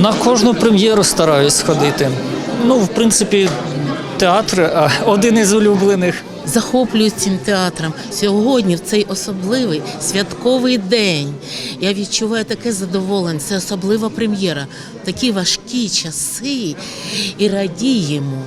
На кожну прем'єру стараюсь сходити. Ну, в принципі, театр один із улюблених. захоплююсь цим театром. Сьогодні, в цей особливий святковий день, я відчуваю таке задоволення. Це особлива прем'єра. Такі важкі часи і радіємо.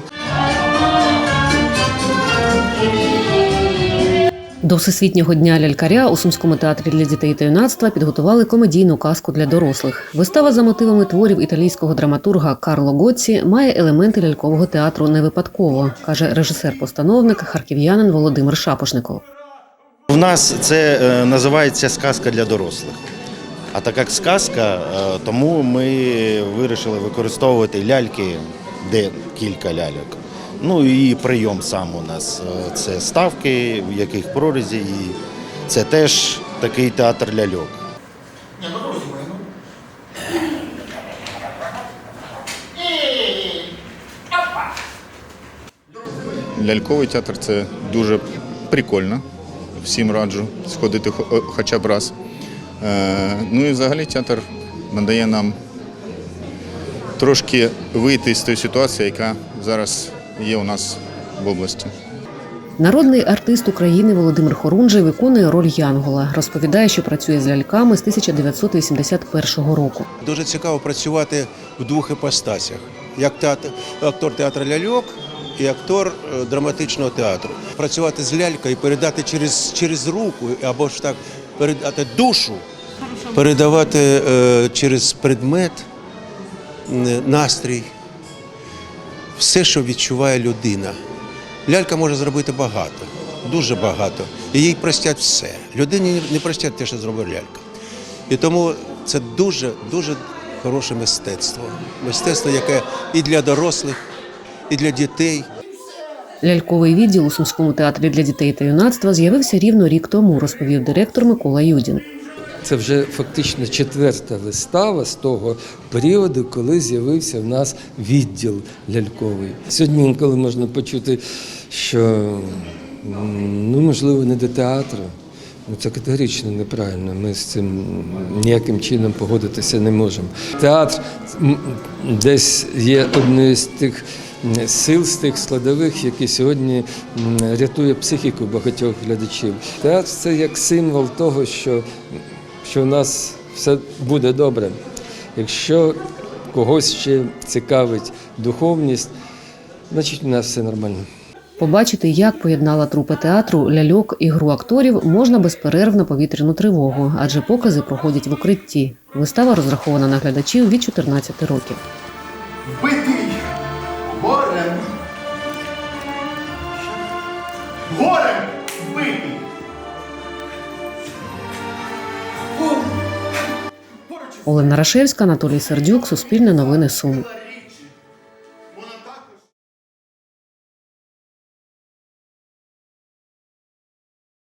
До Всесвітнього дня лялькаря у Сумському театрі для дітей та юнацтва підготували комедійну казку для дорослих. Вистава за мотивами творів італійського драматурга Карло Гоці має елементи лялькового театру не випадково, каже режисер-постановник харків'янин Володимир Шапошников. У нас це е, називається сказка для дорослих. А так як сказка, е, тому ми вирішили використовувати ляльки, де кілька ляльок. Ну і прийом сам у нас е, це ставки, в яких прорізі, і це теж такий театр ляльок. Ляльковий театр це дуже прикольно. Всім раджу сходити хоча б раз. Е, Ну і взагалі театр надає нам трошки вийти з тої ситуації, яка зараз є у нас в області. Народний артист України Володимир Хорунжий виконує роль Янгола. Розповідає, що працює з ляльками з 1981 року. Дуже цікаво працювати в двох іпостасях: як театр, актор театру ляльок і актор е, драматичного театру. Працювати з лялькою і передати через, через руку або ж так передати душу, передавати е, через предмет, настрій, все, що відчуває людина. Лялька може зробити багато, дуже багато. І їй простять все. Людині не простять те, що зробив лялька. І тому це дуже дуже хороше мистецтво. Мистецтво, яке і для дорослих, і для дітей. Ляльковий відділ у Сумському театрі для дітей та юнацтва з'явився рівно рік тому, розповів директор Микола Юдін. Це вже фактично четверта вистава з того періоду, коли з'явився в нас відділ ляльковий. Сьогодні інколи можна почути, що ну, можливо не до театру. Ну, це категорично неправильно. Ми з цим ніяким чином погодитися не можемо. Театр десь є однією з тих сил, з тих складових, які сьогодні рятує психіку багатьох глядачів. Театр це як символ того, що що в нас все буде добре. Якщо когось ще цікавить духовність, значить у нас все нормально. Побачити, як поєднала трупа театру ляльок і гру акторів, можна безперервно повітряну тривогу, адже покази проходять в укритті. Вистава розрахована на глядачів від 14 років. Битий горем. Горем Олена Рашевська, Анатолій Сердюк, Суспільне новини Суми.